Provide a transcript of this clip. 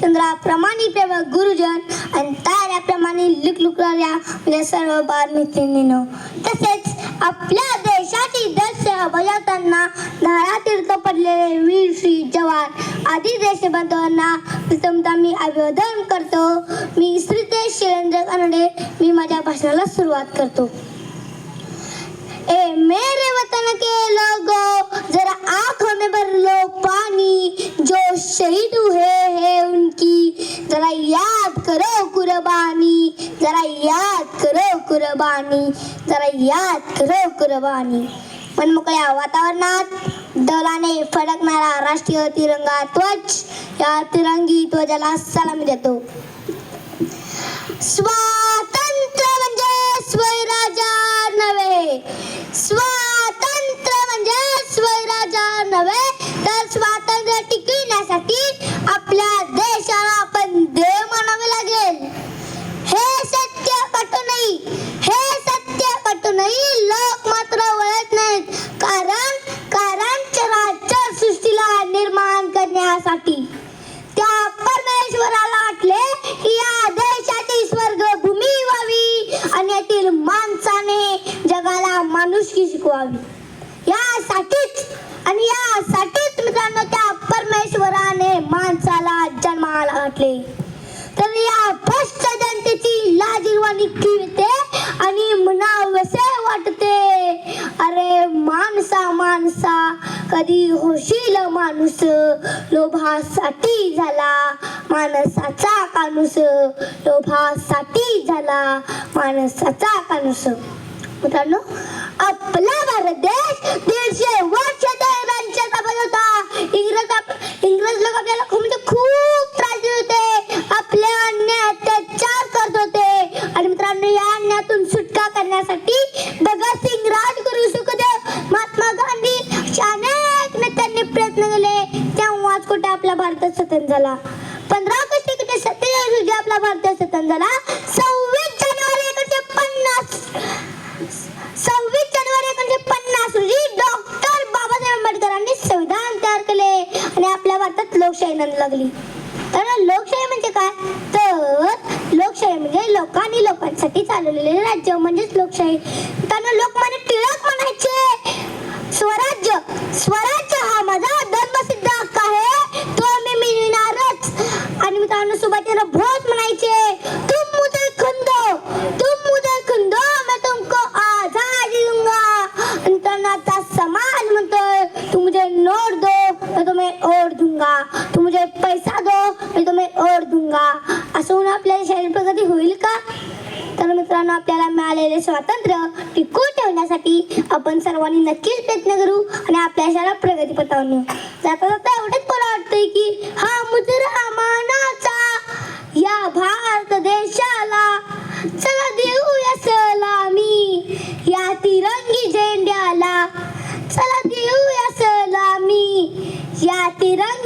चंद्राप्रमाणे प्रेमक गुरुजन आणि ताऱ्याप्रमाणे लुकलुकणाऱ्या म्हणजे सर्व बाल मैत्रिणींनो तसेच आपल्या देशाची दर्श बजावताना धारातीर्थ पडलेले वीर श्री जवान आदी देशबांधवांना प्रथमतः मी अभिवादन करतो. मी श्रीतेश शिलेंद्र कानडे मी माझ्या भाषणाला सुरुवात करतो. ए मेरे वतन के लोगो जरा आंखों में भर लो. कुरबानी जरा याद करो कुरबानी जरा याद करो कुर्बानी. मनमोकळ्या वातावरणात दलाने फडकणारा राष्ट्रीय तिरंगा ध्वज या तिरंगी ध्वजाला सलामी देतो. स्वा म्हणजे स्वराज्य नव्हे स्वातंत्र्य म्हणजे स्वराज्य नव्हे तर स्वातंत्र्य टिकविण्यासाठी आपल्या देशाला आपण देव मानावे लागेल हे सत्य पटू नाही हे सत्य पटू नाही लोक मात्र वळत नाहीत कारण कारण चराचर सृष्टीला निर्माण करण्यासाठी त्या परमेश्वराला वाटले की या देशाची स्वर्गभूमी व्हावी आणि यातील माणसाने जगाला माणुसकी शिकवावी. यासाठीच आणि यासाठीच मित्रांनो त्या परमेश्वराने माणसाला जन्माला घातले. तर या भ्रष्ट जनतेची लाजीरवाणी किळते आणि मनावसे वाटते. अरे माणसा माणसा कधी होशील माणूस? लोभासाठी झाला माणसाचा काणूस लोभासाठी झाला माणसाचा कानूस. मित्रांनो आपला भारत देश दीडशे वर्ष त्यांच्या ताब्यात होता. इंग्रज इंग्रज लोक आपल्याला खूप म्हणजे खूप त्रास देत होते. आपल्या अन्याय अत्याचार करत होते. आणि मित्रांनो या अन्यातून सुटका करण्यासाठी भगतसिंग राजगुरू सुखदेव महात्मा गांधी अनेक नेत्यांनी प्रयत्न केले. तेव्हाच कुठे आपला भारत स्वतंत्र झाला? पंधरा ऑगस्ट एकोणीसशे सत्तेचाळीस रोजी आपला भारत स्वतंत्र झाला. भारतात नंद लागली. तर लोकशाही म्हणजे काय? तर लोकशाही म्हणजे लोकांनी लोकांसाठी चालवलेले राज्य म्हणजेच लोकशाही. त्यांना लोक लोकमान्य टिळक म्हणायचे. स्वराज्य स्वराज्य हा माझा धर्मसिद्ध हक्क आहे. तो मी मिळणारच. आणि मित्रांनो सुभाषचंद्र बोस म्हणायचे तुम मुझे खंदो तुम मुझे खंदो मैं तुमको आजादी दूंगा. आणि त्यांना आता समाज म्हणतोय तू मुझे नोट दो मैं तुम्हें और दूंगा. बोलले पैसा दो मी तुम्ही ओढ दूंगा असं होऊन आपल्याला शरीर प्रगती होईल का? तर मित्रांनो आपल्याला मिळालेले स्वातंत्र्य टिकून ठेवण्यासाठी आपण सर्वांनी नक्कीच प्रयत्न करू आणि आपल्या शहरात प्रगती पटवणे. जाता जाता एवढंच मला वाटतंय की हा मुजर अमानाचा या भारत देशाला चला देऊया सलामी. या तिरंगी झेंड्याला चला देऊया सलामी. या तिरंगी